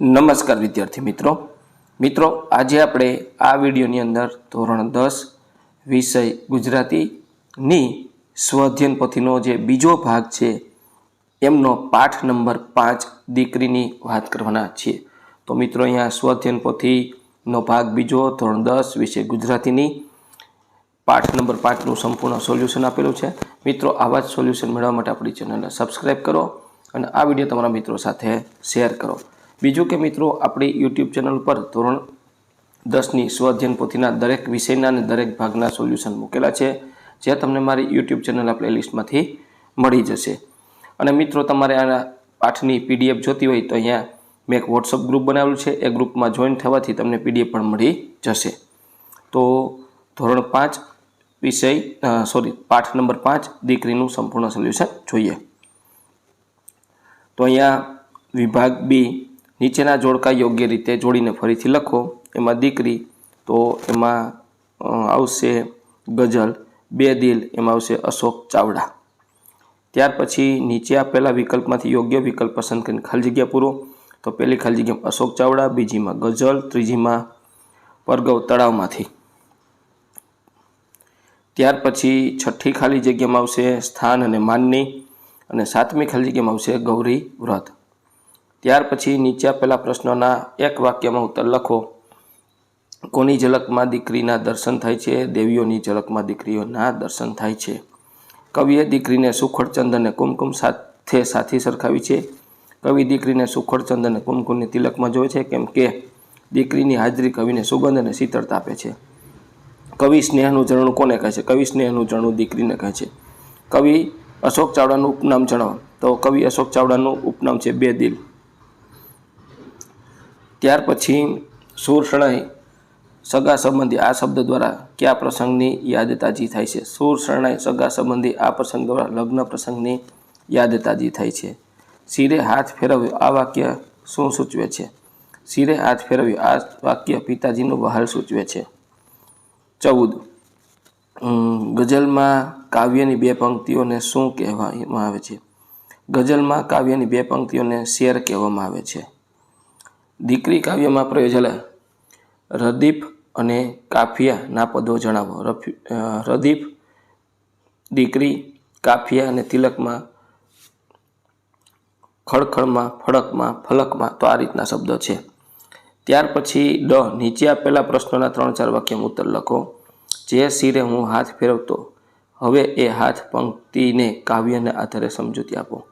નમસ્કાર વિદ્યાર્થી મિત્રો. મિત્રો, આજે આપણે આ વિડીયોની અંદર ધોરણ દસ વિષય ગુજરાતીની સ્વઅધ્યયન પોથીનો જે બીજો ભાગ છે, એમનો પાઠ નંબર પાંચ દીકરીની વાત કરવાના છીએ. તો મિત્રો, અહીંયા સ્વઅધ્યયન પોથીનો ભાગ બીજો, ધોરણ દસ વિષય ગુજરાતીની પાઠ નંબર પાંચનું સંપૂર્ણ સોલ્યુશન આપેલું છે. મિત્રો, આવા જ સોલ્યુશન મેળવવા માટે આપણી ચેનલને સબસ્ક્રાઈબ કરો અને આ વીડિયો તમારા મિત્રો સાથે શેર કરો. બીજું કે મિત્રો, આપણી યુટ્યુબ ચેનલ પર ધોરણ દસની સ્વઅધ્યયન પોથીના દરેક વિષયના અને દરેક ભાગના સોલ્યુશન મૂકેલા છે જે તમને મારી યુટ્યુબ ચેનલના પ્લેલિસ્ટમાંથી મળી જશે. અને મિત્રો, તમારે આના પાઠની પીડીએફ જોતી હોય તો અહીંયા મેં એક વોટ્સઅપ ગ્રુપ બનાવેલું છે, એ ગ્રુપમાં જોઈન થવાથી તમને પીડીએફ પણ મળી જશે. તો ધોરણ પાંચ વિષય સોરી, પાઠ નંબર પાંચ, દીકરીનું સંપૂર્ણ સોલ્યુશન જોઈએ. તો અહીંયા વિભાગ બી નીચેના જોડકા યોગ્ય રીતે જોડીને ફરીથી લખો. એમાં દીકરી તો એમાં આવશે ગઝલ, બે દિલ, એમાં આવશે અશોક ચાવડા. ત્યાર પછી નીચે આપેલા વિકલ્પમાંથી યોગ્ય વિકલ્પ પસંદ કરીને ખાલી જગ્યા પૂરો. તો પહેલી ખાલી જગ્યામાં અશોક ચાવડા, બીજીમાં ગઝલ, ત્રીજીમાં પરગવ તળાવમાંથી. ત્યાર પછી છઠ્ઠી ખાલી જગ્યામાં આવશે સ્થાન અને માનની અને સાતમી ખાલી જગ્યામાં આવશે ગૌરી વ્રત. ત્યાર પછી નીચે આપેલા પ્રશ્નોના એક વાક્યમાં ઉત્તર લખો. કોની ઝલકમાં દીકરીના દર્શન થાય છે? દેવીઓની ઝલકમાં દીકરીઓના દર્શન થાય છે. કવિએ દીકરીને સુખડચંદ અને કુમકુમ સાથે સાથી સરખાવી છે. કવિ દીકરીને સુખડચંદ અને કુમકુમની તિલકમાં જોવે છે, કેમ કે દીકરીની હાજરી કવિને સુગંધ અને શીતળતા આપે છે. કવિ સ્નેહનું ઝરણું કોને કહે છે? કવિ સ્નેહનું ઝરણું દીકરીને કહે છે. કવિ અશોક ચાવડાનું ઉપનામ જણાવો. તો કવિ અશોક ચાવડાનું ઉપનામ છે, બે દિલ. ત્યાર પછી સુર શરણાઈ સગા સંબંધી આ શબ્દ દ્વારા કયા પ્રસંગની યાદ તાજી થાય છે? સુર શરણાઈ સગા સંબંધી આ પ્રસંગ દ્વારા લગ્ન પ્રસંગની યાદ તાજી થાય છે. શિરે હાથ ફેરવ્યો આ વાક્ય શું સૂચવે છે? શિરે હાથ ફેરવ્યો આ વાક્ય પિતાજીનું વહાલ સૂચવે છે. ચૌદ. ગઝલમાં કાવ્યની બે પંક્તિઓને શું કહેવામાં આવે છે? ગઝલમાં કાવ્યની બે પંક્તિઓને શેર કહેવામાં આવે છે. દીકરી કાવ્યમાં પ્રયોજેલા રદીપ અને કાફિયાના પદો જણાવો. રદીપ, દીકરી, કાફિયા અને તિલકમાં, ખડખડમાં, ફડકમાં, ફલકમાં તો આ રીતના શબ્દો છે. ત્યાર પછી ડ, નીચે આપેલા પ્રશ્નોના ત્રણ ચાર વાક્યમાં ઉત્તર લખો. જે શિરે હું હાથ ફેરવતો, હવે એ હાથ પંક્તિને કાવ્યને આધારે સમજૂતી આપો.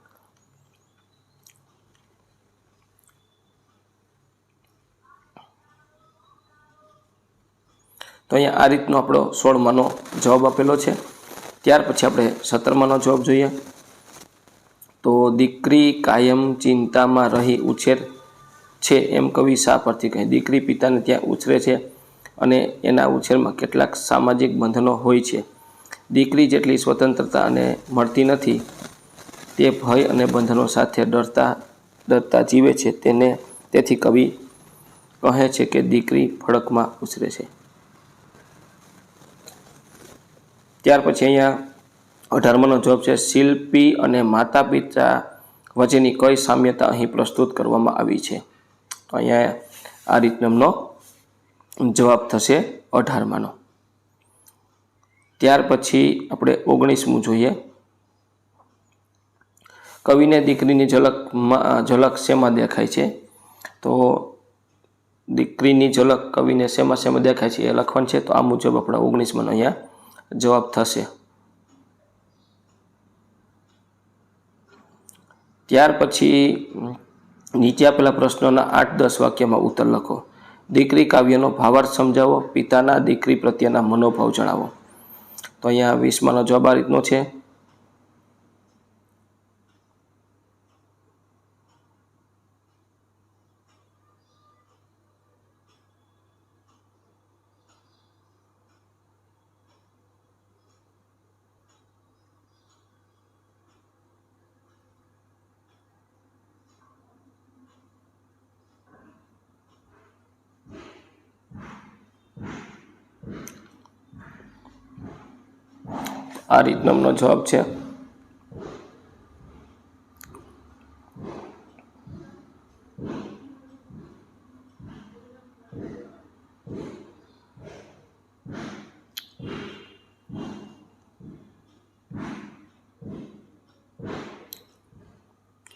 તો અહીંયા આ રીતનો આપણો સોળમાંનો જવાબ આપેલો છે. ત્યાર પછી આપણે સત્તરમાંનો જવાબ જોઈએ. તો દીકરી કાયમ ચિંતામાં રહી ઉછેર છે એમ કવિ શા પરથી કહે, દીકરી પિતાને ત્યાં ઉછરે છે અને એના ઉછેરમાં કેટલાક સામાજિક બંધનો હોય છે. દીકરી જેટલી સ્વતંત્રતા અને મળતી નથી, તે ભય અને બંધનો સાથે ડરતા ડરતા જીવે છે. તેને તેથી કવિ કહે છે કે દીકરી ફળકમાં ઉછરે છે. ત્યાર પછી અહીંયા અઢારમાનો જવાબ છે. શિલ્પી અને માતા પિતા વચ્ચેની કઈ સામ્યતા અહીં પ્રસ્તુત કરવામાં આવી છે? તો અહીંયા આ રીતનો જવાબ થશે અઢારમાનો. ત્યાર પછી આપણે ઓગણીસમું જોઈએ. કવિને દીકરીની ઝલકમાં ઝલક શેમાં દેખાય છે? તો દીકરીની ઝલક કવિને શેમાં શેમાં દેખાય છે એ લખવાનું છે. તો આ મુજબ આપણા ઓગણીસમાં અહીંયા જવાબ થશે. ત્યાર પછી નીચે આપેલા પ્રશ્નોના આઠ દસ વાક્યમાં ઉત્તર લખો. દીકરી કાવ્યનો ભાવાર્થ સમજાવો, પિતાના દીકરી પ્રત્યેના મનોભાવ જણાવો. તો અહીંયા વીસમાંનો જવાબ આ રીતનો છે. આ રીતનો એમનો જવાબ છે.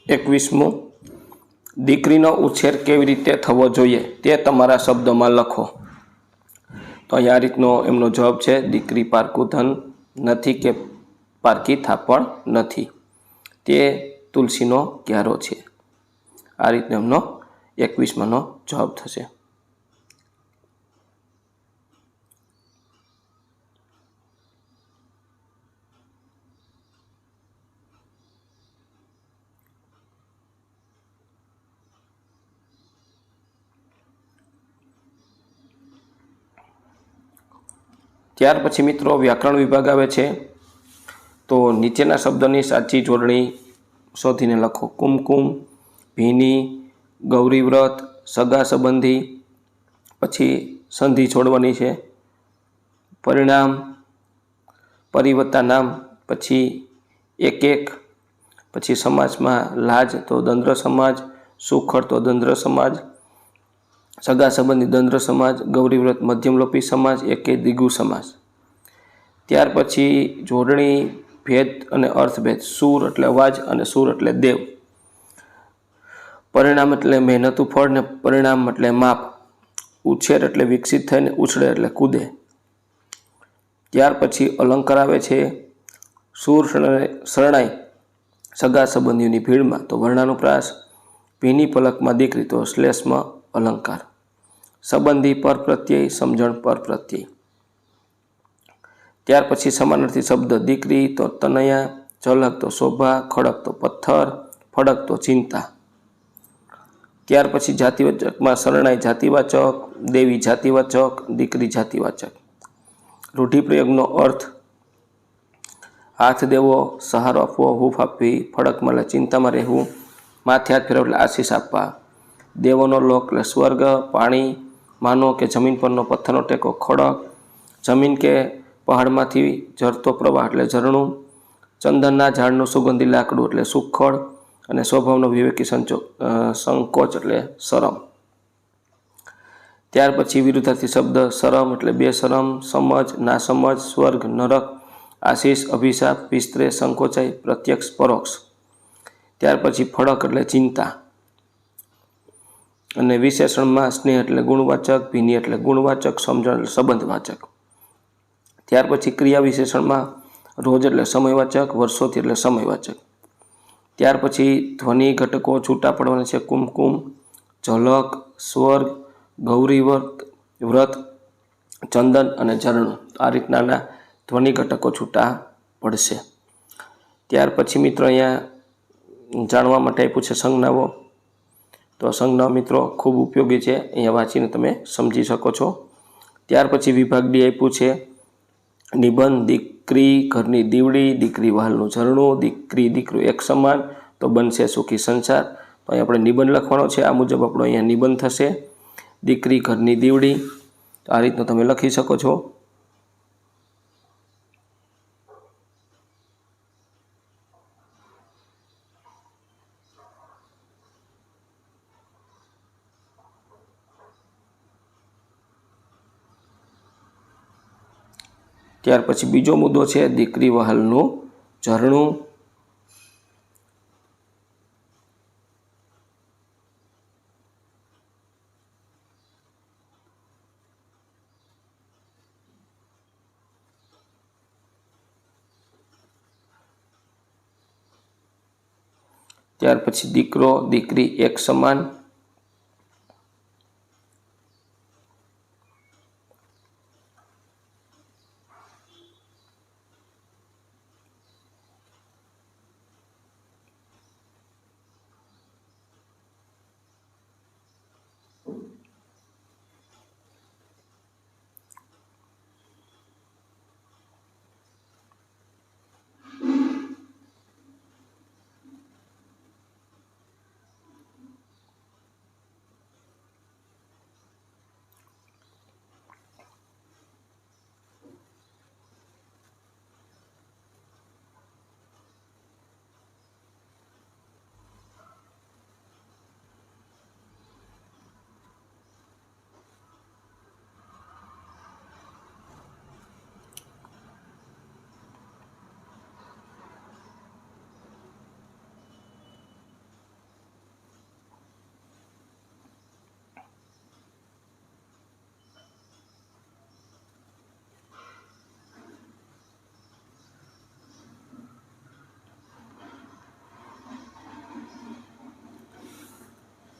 એકવીસમું, દીકરીનો ઉછેર કેવી રીતે થવો જોઈએ તે તમારા શબ્દોમાં લખો. તો અહીંયા રીતનો એમનો જવાબ છે, દીકરી પારકું ધન નથી કે પારકી થાપણ નથી. તે તુલસીનો ક્યારો છે. આ રીતનો એમનો એકવીસમાંનો જવાબ થશે. ત્યાર પછી મિત્રો વ્યાકરણ વિભાગ આવે છે. તો નીચેના શબ્દની સાચી જોડણી શોધીને લખો. કુમકુમ, ભીની, ગૌરીવ્રત, સગા સંબંધી, પછી સંધિ છોડવાની છે. પરિણામ પરિવત્તા નામ, પછી એક એક, પછી સમાજમાં લાજ તો દંદ્ર સમાજ, સુખડ તો દંદ્ર સમાજ સગા સંબંધી દંદ્ર સમાજ ગૌરીવ્રત મધ્યમલોપી સમાજ, એકે દિગુ સમાજ. ત્યાર પછી જોડણી, ભેદ અને અર્થભેદ, સૂર એટલે અવાજ અને સૂર એટલે દેવ. પરિણામ એટલે મહેનતું ફળ ને પરિણામ એટલે માપ. ઉછેર એટલે વિકસિત થઈને ઉછળે એટલે કૂદે. ત્યાર પછી અલંકાર આવે છે. સૂર શરણાઈ. સગા સંબંધીઓની ભીડમાં તો વર્ણાનુપ્રાસ ભીની પલકમાં દીકરી તો શ્લેષમાં. અલંકાર. સંબંધી પર પ્રત્યય, સમજણ પર પ્રત્યય. ત્યાર પછી સમાનાર્થી શબ્દ, દીકરી તો તનયા, ઝલક તો શોભા, ખડક તો પથ્થર, ફડક તો ચિંતા. ત્યાર પછી જાતિવાચકમાં શરણાઈ જાતિવાચક, દેવી જાતિવાચક, દીકરી જાતિવાચક. રૂઢિપ્રયોગનો અર્થ, હાથ દેવો, સહારો આપવો, હૂફ આપવી, ફડકમાં ચિંતામાં રહેવું, માથે હાથ ફેરવેલા આશીષ આપવા. દેવોનો લોક એટલે સ્વર્ગ, પાણી માનો કે જમીન પરનો પથ્થરનો ટેકો ખડક જમીન કે પહાડમાંથી ઝરતો પ્રવાહ એટલે ઝરણું, ચંદનના ઝાડનું સુગંધી લાકડું એટલે સુખડ, અને સ્વભાવનો વિવેકી સંચો સંકોચ એટલે શરમ. ત્યાર પછી વિરુદ્ધાર્થી શબ્દ શરમ એટલે બે શરમ સમજ, નાસમજ, સ્વર્ગ, નરક, આશીષ, અભિશાપ, વિસ્તરે સંકોચાય પ્રત્યક્ષ, પરોક્ષ. ત્યાર પછી ફળક એટલે ચિંતા. અને વિશેષણમાં સ્નેહ એટલે ગુણવાચક, ભીની એટલે ગુણવાચક, સમજણ એટલે સંબંધવાચક. ત્યાર પછી ક્રિયા વિશેષણમાં રોજ એટલે સમયવાચક, વર્ષોથી એટલે સમયવાચક. ત્યાર પછી ધ્વનિ ઘટકો છૂટા પડવાના છે, કુમકુમ, ઝલક, સ્વર્ગ ગૌરીવ્રત વ્રત, ચંદન અને ઝરણું. આ રીતનાના ધ્વનિ ઘટકો છૂટા પડશે. ત્યાર પછી મિત્રો અહીંયા જાણવા માટે આપ્યું છે સંજ્ઞાઓ. તો સંજ્ઞા મિત્રો ખૂબ ઉપયોગી છે. અહીંયા વાંચીને તમે સમજી શકો છો. ત્યાર પછી વિભાગ ડી આપ્યું છે. નિબંધ, દીકરી, ઘરની દીવડી, દીકરી વહાલનું ઝરણું, દીકરી, દીકરું એક સમાન, તો બનશે સુખી સંસાર. તો અહીં આપણે નિબંધ લખવાનો છે. આ મુજબ આપણો અહીંયા નિબંધ થશે. દીકરી, ઘરની દીવડી. આ રીતનું તમે લખી શકો છો. ત્યાર પછી બીજો મુદ્દો છે દીકરી વહાલનું ઝરણું. ત્યાર પછી દીકરો દીકરી એક સમાન.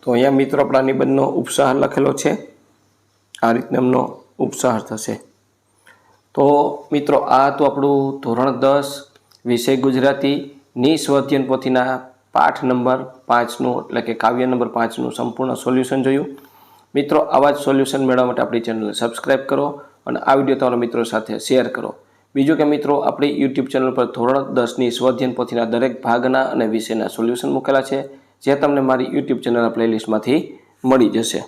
તો અહીંયા મિત્રો આપણા નિબંધનો ઉપસાહાર લખેલો છે. આ રીતનો એમનો ઉપસાહાર થશે. તો મિત્રો, આ તો આપણું ધોરણ દસ, વિષય ગુજરાતી, નિસ્વધ્યન પોથીના પાઠ નંબર પાંચનું, એટલે કે કાવ્ય નંબર પાંચનું સંપૂર્ણ સોલ્યુશન જોયું. મિત્રો, આવા જ સોલ્યુશન મેળવવા માટે આપણી ચેનલને સબસ્ક્રાઈબ કરો અને આ વીડિયો તમારા મિત્રો સાથે શેર કરો. બીજું કે મિત્રો, આપણી યુટ્યુબ ચેનલ પર ધોરણ દસની સ્વધ્યન પોથીના દરેક ભાગના અને વિષયના સોલ્યુશન મૂકેલા છે. જે તમને મારી યુટ્યુબ ચેનલના પ્લેલિસ્ટમાંથી મળી જશે.